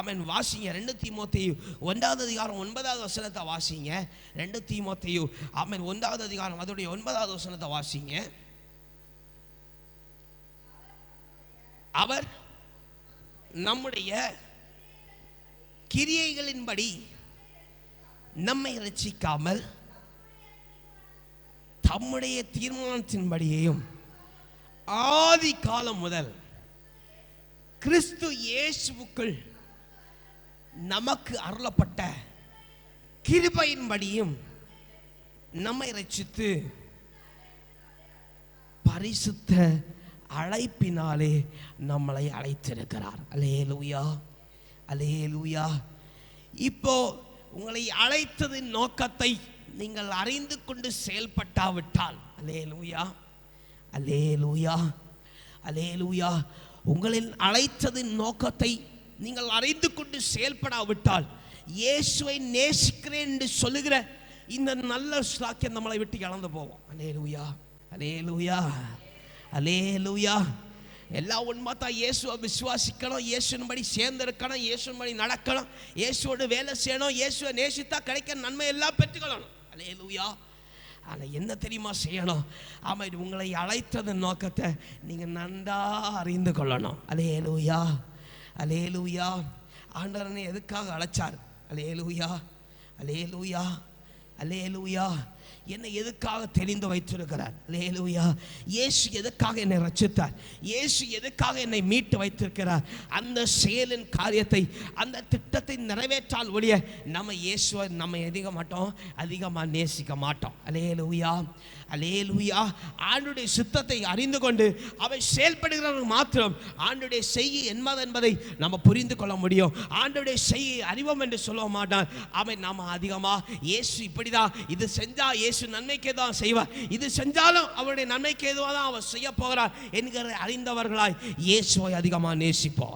அவன் வாசிங்க. ரெண்டு தீமோத்தையும் ஒன்றாவது அதிகாரம் ஒன்பதாவது வசனத்தை வாசிங்க. ரெண்டு தீமோத்தையும் அவன் ஒன்றாவது அதிகாரம் அதோடைய ஒன்பதாவது வசனத்தை வாசிங்க. அவர் நம்முடைய கிரியைகளின்படி நம்மை ரசிக்காமல் தம்முடைய தீர்மானத்தின்படியையும் ஆதி காலம் முதல் கிறிஸ்து இயேசுவுக்குள் நமக்கு அருளப்பட்ட கிருபையின்படியும் நம்மை ரச்சித்து பரிசுத்த அழைப்பினாலே நம்மளை அழைத்திருக்கிறார். அலே லூயா அலே லூயா இப்போ உங்களை அழைத்ததின் நோக்கத்தை நீங்கள் அறிந்து கொண்டு செயல்பட்டாவிட்டால் அலே லூயா அலே லூயா அலே லூயா உங்களின் அழைத்ததின் நோக்கத்தை நீங்கள் அறிந்து கொண்டு செயல்படாவிட்டால் இயேசுவை நேசிக்கிறேன் என்று சொல்லுகிற இந்த நல்ல சாக்கியம் நம்மளை விட்டு இழந்து போவோம் அலே லூயா அலே லூயா அலே லூயா எல்லா உண்மை தான் இயேசுவை விசுவாசிக்கணும் இயேசுன்படி சேர்ந்திருக்கணும் இயேசுன்படி நடக்கணும் இயேசுவோடு வேலை செய்யணும் இயேசுவை நேசித்தா கிடைக்க நன்மை எல்லாம் பெற்றுக்கொள்ளணும். அலேலூயா. ஆனால் என்ன தெரியுமா செய்யணும்? அவன் உங்களை அழைத்ததன் நோக்கத்தை நீங்கள் நன்றாக அறிந்து கொள்ளணும். அலே லூயா அலேலூயா. ஆண்டவரனை எதுக்காக அழைச்சார்? அலேலூயா. அலேலூயா. அலேலூயா. என்னை எதுக்காக தெரிந்து வைத்திருக்கிறார்? லேலுயா இயேசு எதுக்காக என்னை ரச்சித்தார் இயேசு எதுக்காக என்னை மீட்டு வைத்திருக்கிறார்? அந்த செயலின் காரியத்தை அந்த திட்டத்தை நிறைவேற்றால் ஒழிய நம்ம இயேசுவை நம்ம எதிக மாட்டோம் அதிகமாக நேசிக்க மாட்டோம். அலேலுயா அலேலுயா ஆண்டுடைய சித்தத்தை அறிந்து கொண்டு அவை செயல்படுகிறவர்கள் மாத்திரம் ஆண்டுடைய செய்ய என்பது என்பதை நம்ம புரிந்து கொள்ள முடியும். ஆண்டுடைய செய்ய அறிவோம் என்று சொல்ல மாட்டான் அவன் நாம் அதிகமாக இயேசு இப்படிதான் இது செஞ்சா இயேசு நன்மைக்கு தான் செய்வார். இது செஞ்சாலும் அவருடைய நன்மைக்கு எதுவாக தான் அவர் செய்ய போகிறார் என்கிற அறிந்தவர்களாய் இயேசுவை அதிகமாக நேசிப்போம்.